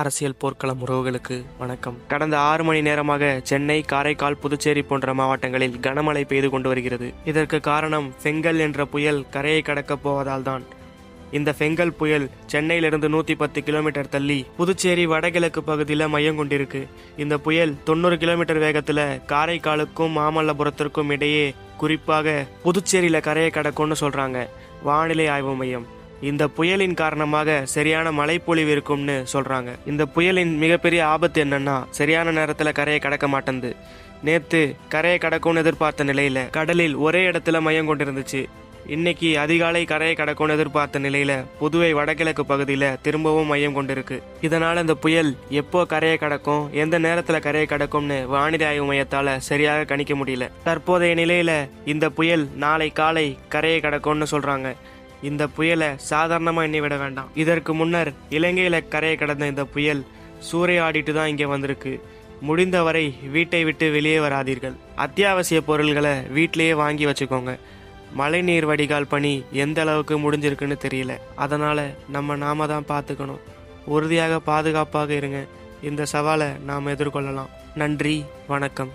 அரசியல் போர்க்களம் உறவுகளுக்கு வணக்கம். கடந்த ஆறு மணி நேரமாக சென்னை காரைக்கால் புதுச்சேரி போன்ற மாவட்டங்களில் கனமழை பெய்து கொண்டு வருகிறது. இதற்கு காரணம் செங்கல் என்ற புயல் கரையை கடக்கப் போவதால் தான். இந்த செங்கல் புயல் சென்னையிலிருந்து நூற்றி பத்து கிலோமீட்டர் தள்ளி புதுச்சேரி வடகிழக்கு பகுதியில் மையம் கொண்டிருக்கு. இந்த புயல் தொண்ணூறு கிலோமீட்டர் வேகத்தில் காரைக்காலுக்கும் மாமல்லபுரத்திற்கும் இடையே குறிப்பாக புதுச்சேரியில் கரையை கடக்கும்னு சொல்கிறாங்க வானிலை ஆய்வு மையம். இந்த புயலின் காரணமாக சரியான மழைப்பொழிவு இருக்கும்னு சொல்றாங்க. இந்த புயலின் மிகப்பெரிய ஆபத்து என்னன்னா சரியான நேரத்துல கரையை கடக்க மாட்டேங்குது நேத்து கரையை கடக்கும்னு எதிர்பார்த்த நிலையில கடலில் ஒரே இடத்துல மையம் கொண்டிருந்துச்சு. இன்னைக்கு அதிகாலை கரையை கடக்கும்னு எதிர்பார்த்த நிலையில புதுவை வடகிழக்கு பகுதியில திரும்பவும் மையம் கொண்டிருக்கு. இதனால இந்த புயல் எப்போ கரையை கடக்கும் எந்த நேரத்துல கரையை கடக்கும்னு வானிலை ஆய்வு மையத்தால சரியாக கணிக்க முடியல. தற்போதைய நிலையில இந்த புயல் நாளை காலை கரையை கடக்கும்னு சொல்றாங்க. இந்த புயலை சாதாரணமாக எண்ணி விட வேண்டாம். இதற்கு முன்னர் இலங்கையில் கரையை கடந்த இந்த புயல் சூறையாடிட்டு தான் இங்கே வந்திருக்கு. முடிந்தவரை வீட்டை விட்டு வெளியே வராதீர்கள். அத்தியாவசிய பொருள்களை வீட்டிலேயே வாங்கி வச்சுக்கோங்க. மழைநீர் வடிகால் பணி எந்த அளவுக்கு முடிஞ்சிருக்குன்னு தெரியல. அதனால் நம்ம நாம தான் பார்த்துக்கணும். உறுதியாக பாதுகாப்பாக இருங்க. இந்த சவாலை நாம் எதிர்கொள்ளலாம். நன்றி வணக்கம்.